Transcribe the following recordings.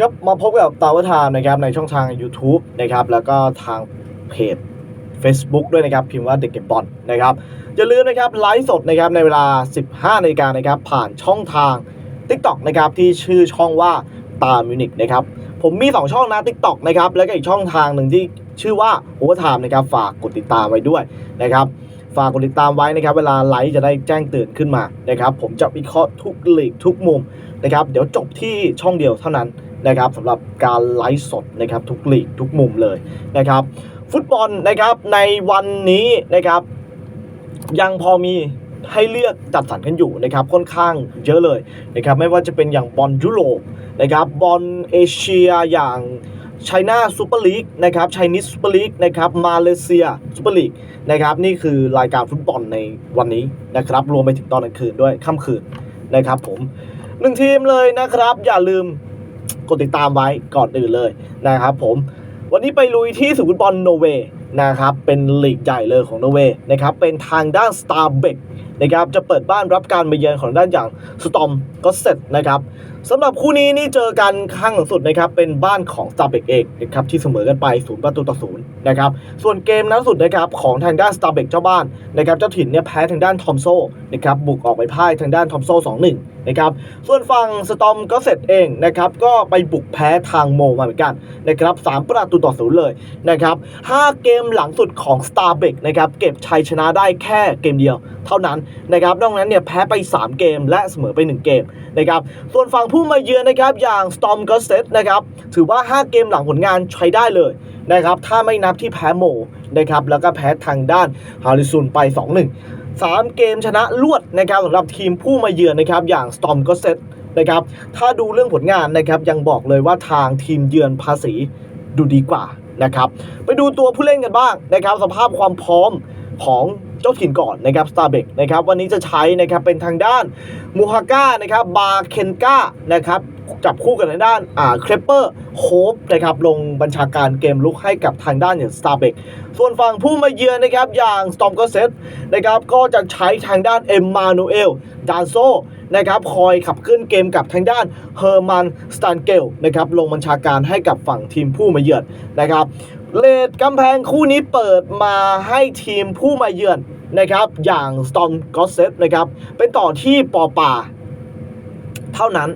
ครับมาพบกับตาวทามนะครับในช่องทาง YouTube นะครับแล้วก็ทางเพจ Facebook ด้วยนะครับ พิมพ์ว่าเด็กเก็บบอลนะครับ อย่าลืมนะครับไลฟ์สดนะครับในเวลา 15นาฬิกานะครับผ่านช่องทาง TikTok นะครับที่ชื่อช่องว่าตามิวนิกนะครับผมมี 2 ช่องนะ TikTok นะครับแล้วก็อีกช่องทางหนึ่งที่ชื่อว่า Overtime นะครับฝากกดติดตามไว้ด้วยนะครับฝากกดติดตามไว้นะครับ เวลาไลฟ์จะได้แจ้งเตือนขึ้นมานะครับผมจะวิเคราะห์ทุกหลีกทุกมุมนะครับเดี๋ยวจบที่ช่องเดียวเท่านั้น นะครับสำหรับการไลฟ์สดนะครับทุกลีกทุกมุมเลยนะครับ ฟุตบอลนะครับในวันนี้นะครับ ยังพอมีให้เลือกจัดสรรกันอยู่นะครับค่อนข้างเยอะเลยนะครับไม่ว่าจะเป็นอย่างบอลยุโรปนะครับบอลเอเชียอย่างไชน่าซูเปอร์ลีกนะครับไชนีสซูเปอร์ลีกนะครับมาเลเซียซูเปอร์ลีกนะครับนี่คือรายการฟุตบอลในวันนี้นะครับรวมไปถึงตอนกลางคืนด้วยค่ำคืนนะครับผมหนึ่งทีมเลยนะครับอย่าลืม กดติดตามไว้ก่อนอื่นเลยนะครับผมวันนี้ไปลุยที่สุฟุตบอลโนเวย์นะครับเป็นลีกใหญ่เลยของโนเวย์นะครับเป็นทางด้านสตาร์เบกนะครับจะเปิดบ้านรับการมาเยือนของด้านอย่างสตอมก็เสร็จนะครับ สำหรับคู่นี้นี่เจอกันข้างหลังสุดนะครับเป็นบ้านของ s t a r b e k เองนะครับที่เสมอกันไปศูนย์ประตูต่อศูนย์นะครับส่วนเกมนั้นสุดนะครับของทางด้าน s t a r b e k เจ้าบ้านนะครับเจ้าถิ่นเนี่ยแพ้ทางด้านทอมโซนะครับบุกออกไปพ่ายทางด้านทอมโซ2-1นะครับส่วนฝั่งสตอมก็เสร็จเองนะครับก็ไปบุกแพ้ทางโมมาเหมือนกันนะครับสามประตูต่อศูนย์เลยนะครับห้าเกมหลังสุดของ s t a r b e k นะครับเก็บชัยชนะได้แค่เกมเดียว เท่านั้นนะครับนอกนั้นเนี่ยแพ้ไป 3 เกมและเสมอไป 1 เกมนะครับส่วนฝั่งผูู้้มาเยือนนะครับอย่าง Storm g o s s e t นะครับถือว่า 5 เกมหลังผลงานใช้ได้เลยนะครับถ้าไม่นับที่แพ้โมนะครับแล้วก็แพ้ทางด้านฮาริซุนไป 2-1 3 เกมชนะรวดนะครับสำหรับทีมผู้มาเยือนนะครับอย่าง Storm g o s s e t นะครับถ้าดูเรื่องผลงานนะครับยังบอกเลยว่าทางทีมเยือนภาษีดูดีกว่านะครับไปดูตัวผู้เล่นกันบ้างนะครับสภาพความพร้อมของ เจ้าถิ่นก่อนนะครับสตาร์เบกนะครับวันนี้จะใช้นะครับเป็นทางด้านมูฮาก้านะครับบาเคนก้านะครับจับคู่กับทางด้านอ่าเครปเปอร์โฮปนะครับลงบัญชาการเกมลุกให้กับทางด้านอย่างสตาร์เบกส่วนฝั่งผู้มาเยือนนะครับอย่างสตอมก็เซตนะครับก็จะใช้ทางด้านเอ็มมานูเอลดานโซนะครับคอยขับเคลื่อนเกมกับทางด้านเฮอร์มันสตนเกลนะครับลงบัญชาการให้กับฝั่งทีมผู้มาเยือนนะครับ เลดกำแพงคู่นี้เปิดมาให้ทีมผู้มาเยือนนะครับ อย่าง Storm g o s s e t นะครับ เป็นต่อที่ปอป่าเท่านั้น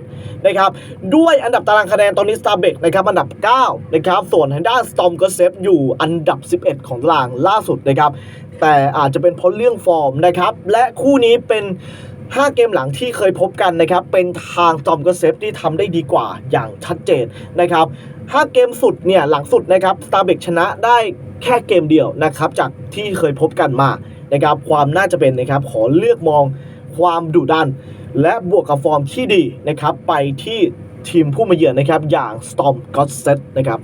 นะครับ ด้วยอันดับตารางคะแนนตอนนี้ s t a r b e k นะครับอันดับ 9 นะครับ ส่วนทางด้าน Storm g o s s e t อยู่อันดับ 11 ของตารางล่าสุดนะครับ แต่อาจจะเป็นเพราะเรื่องฟอร์มนะครับ และคู่นี้เป็น5 เกมหลังที่เคยพบกันนะครับ เป็นทาง Storm g o s s e t ที่ทำได้ดีกว่าอย่างชัดเจนนะครับ 5 เกมสุดเนี่ยหลังสุดนะครับสตาร์เบกชนะได้แค่เกมเดียวนะครับจากที่เคยพบกันมานะครับความน่าจะเป็นนะครับขอเลือกมองความดุดัน และบวกกับฟอร์มที่ดีนะครับไปที่ทีมผู้มาเยือนนะครับอย่าง Storm g o s s e t นะครับ